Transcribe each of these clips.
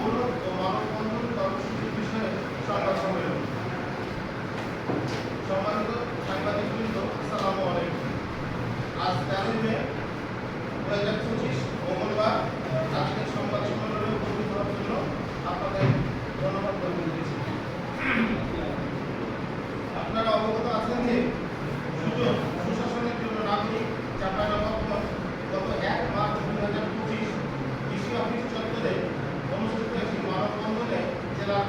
Thank you. জেলার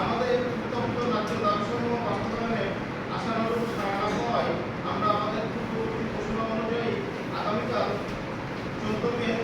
আমাদের উত্তপ্ত রাজ্য দাবিসমূহ বাস্তবায়নে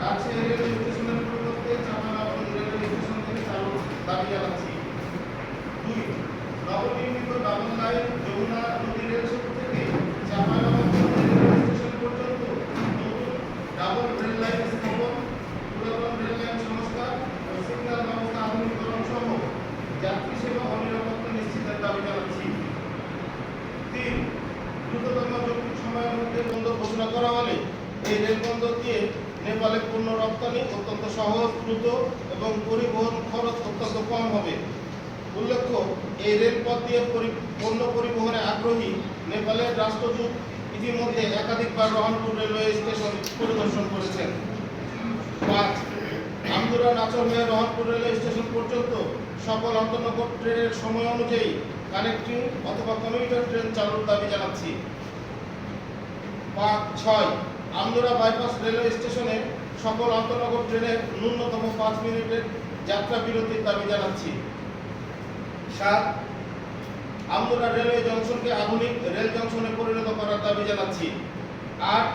রাজশাহী রেলওয়ে স্টেশনের পরিবর্তে চাঁপাইনবাবগঞ্জ রেলওয়ে স্টেশন থেকে চালুর দাবি জানাচ্ছি দুই নবনির্মিত ডাবল লাইন যমুনা নদী রেল থেকে চাঁপাইনবাবগঞ্জ রেলওয়ে স্টেশন পর্যন্ত নতুন ডাবল রেল লাইন স্থাপন পুরাতন রেল লাইন সংস্কার ও সিগন্যাল ব্যবস্থা আধুনিকরণ সহ যাত্রী সেবা ও নিরাপত্তা নিশ্চিতের দাবি জানাচ্ছি তিন দ্রুততম যৌক্তিক সময়ের মধ্যে বন্দর ঘোষণা করা হলে এই রেল বন্দর দিয়ে নেপালে পণ্য রপ্তানি অত্যন্ত সহজ, দ্রুত এবং পরিবহন খরচ অত্যন্ত কম হবে। উল্লেখ্য, এই রেলপথ দিয়ে পণ্য পরিবহনে আগ্রহী নেপালের রাষ্ট্রদূত ইতিমধ্যে একাধিকবার রহনপুর রেলওয়ে স্টেশন পরিদর্শন করেছেন। পাঁচ আমদুরা নাচর হয়ে রহনপুর রেলওয়ে স্টেশন পর্যন্ত সকল আন্তনগর ট্রেনের সময় অনুযায়ী কানেক্টিং অথবা কমিউটার ট্রেন চালুর দাবি জানাচ্ছি। পাঁচ, ছয় আমদুরা বাইপাস রেলওয়ে স্টেশনে সকল আন্তনগর ট্রেনের ন্যূনতম পাঁচ মিনিটের যাত্রা বিরতির দাবি জানাচ্ছি। সাত আমদুরা রেলওয়ে জংশনকে আধুনিক রেল জংশনে পরিণত করার দাবি জানাচ্ছি। আট,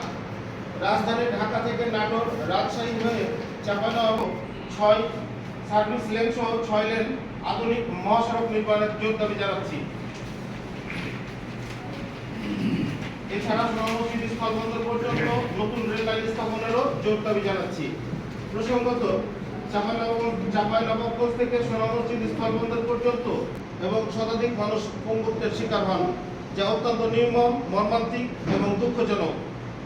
রাজধানী ঢাকা থেকে নাটোর রাজশাহী হয়ে চাঁপাইনবাবগঞ্জ ছয়, সার্ভিস লেন সহ ছয় লেন আধুনিক মহাসড়ক নির্মাণের জোর দাবি জানাচ্ছি। এছাড়া সোনামুখী স্থলবন্দর পর্যন্ত নতুন রেল লাইন স্থাপনেরও জোর দাবি জানাচ্ছি। প্রসঙ্গত চাঁপাইনবাবগঞ্জ থেকে সোনামুখী স্থলবন্দর পর্যন্ত এবং শতাধিক মানুষ পঙ্গুত্বের শিকার হন যা অত্যন্ত নির্মম মর্মান্তিক এবং দুঃখজনক।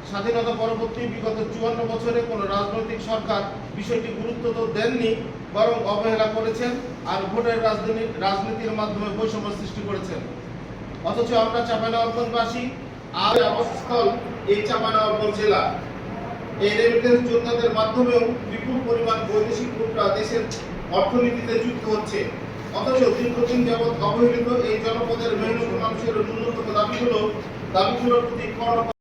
স্বাধীনতা পরবর্তী বিগত চুয়ান্ন বছরে কোনো রাজনৈতিক সরকার বিষয়টি গুরুত্ব তো দেননি বরং অবহেলা করেছেন আর ভোটের রাজনীতি রাজনীতির মাধ্যমে বৈষম্য সৃষ্টি করেছেন। অথচ আমরা চাঁপাইনবাবগঞ্জবাসী আর আবাসস্থল এই চাপানগর জেলা। এই রেমিটেন্স যোদ্ধাদের মাধ্যমেও বিপুল পরিমাণ বৈদেশিক মুদ্রা দেশের অর্থনীতিতে যুক্ত হচ্ছে। অথচ দীর্ঘদিন যাবৎ অবহেলিত এই জনপদের মেহনত মানুষের ন্যূনতম দাবিগুলো দাবিগুলোর প্রতি কর্ণ